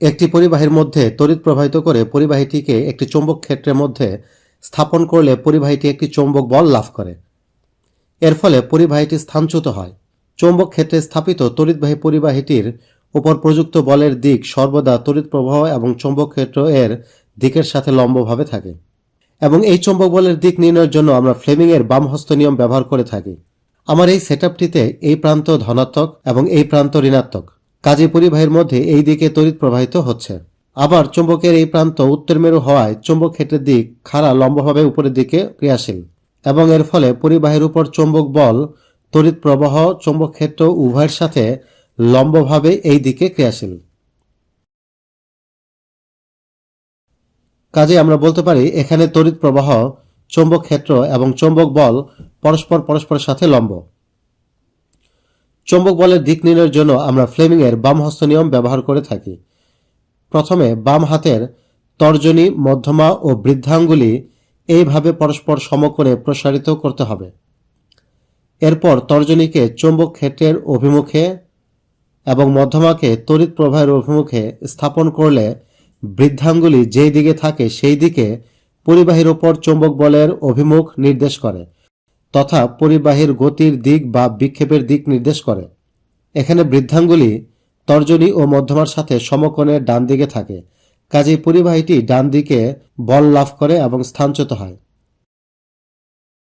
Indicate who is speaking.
Speaker 1: একটি পরিবাহীর মধ্যে তড়িৎ প্রবাহিত করে পরিবাহীটিকে একটি চৌম্বক ক্ষেত্রের মধ্যে স্থাপন করলে পরিবাহীটি একটি চৌম্বক বল লাভ করে। এর ফলে পরিবাহীটি স্থানচ্যুত হয়। চৌম্বক ক্ষেত্রে স্থাপিত তড়িৎবাহী পরিবাহীটির উপর প্রযুক্ত বলের দিক সর্বদা তড়িৎ প্রবাহ এবং চৌম্বক ক্ষেত্র এর দিকের সাথে লম্বভাবে থাকে এবং এই চৌম্বক বলের দিক নির্ণয়ের জন্য আমরা ফ্লেমিংয়ের বাম হস্ত নিয়ম ব্যবহার করে থাকি। আমার এই সেটআপটিতে এই প্রান্ত ধনাত্মক এবং এই প্রান্ত ঋণাত্মক। কাজে পরিবাহীর মধ্যে এই দিকে তড়িৎ প্রবাহিত হচ্ছে। আবার চুম্বকের এই প্রান্ত উত্তর মেরু হওয়ায় চুম্বক ক্ষেত্রের দিক খাড়া লম্বভাবে উপরের দিকে ক্রিয়াশীল। এবং এর ফলে পরিবাহের উপর চৌম্বক বল, তড়িৎ প্রবাহ, চৌম্বক ক্ষেত্র উভয়ের সাথে লম্বভাবে এই দিকে ক্রিয়াশীল। কাজে আমরা বলতে পারি, এখানে তড়িৎ প্রবাহ, চৌম্বক ক্ষেত্র এবং চৌম্বক বল পরস্পর পরস্পরের সাথে লম্ব। চৌম্বক বলের দিক নির্ণয়ের জন্য আমরা ফ্লেমিংয়ের বাম হস্ত নিয়ম ব্যবহার করে থাকি। প্রথমে বাম হাতের তর্জনী, মধ্যমা ও বৃদ্ধাঙ্গুলি এইভাবে পরস্পর সমকোণে প্রসারিত করতে হবে। এরপর তর্জনীকে চৌম্বক ক্ষেত্রের অভিমুখে এবং মধ্যমাকে তড়িৎ প্রবাহের অভিমুখে স্থাপন করলে বৃদ্ধাঙ্গুলি যেই দিকে থাকে সেই দিকে পরিবাহীর ওপর চৌম্বক বলের অভিমুখ নির্দেশ করে। তথা পরিবাহীর গতির দিক বা বিক্ষেপের দিক নির্দেশ করে। এখানে বৃদ্ধাঙ্গুলি তর্জনী ও মধ্যমার সাথে সমকোণে ডান দিকে থাকে। কাজেই পরিবাহীটি ডান দিকে বল লাভ করে এবং স্থানচ্যুত হয়।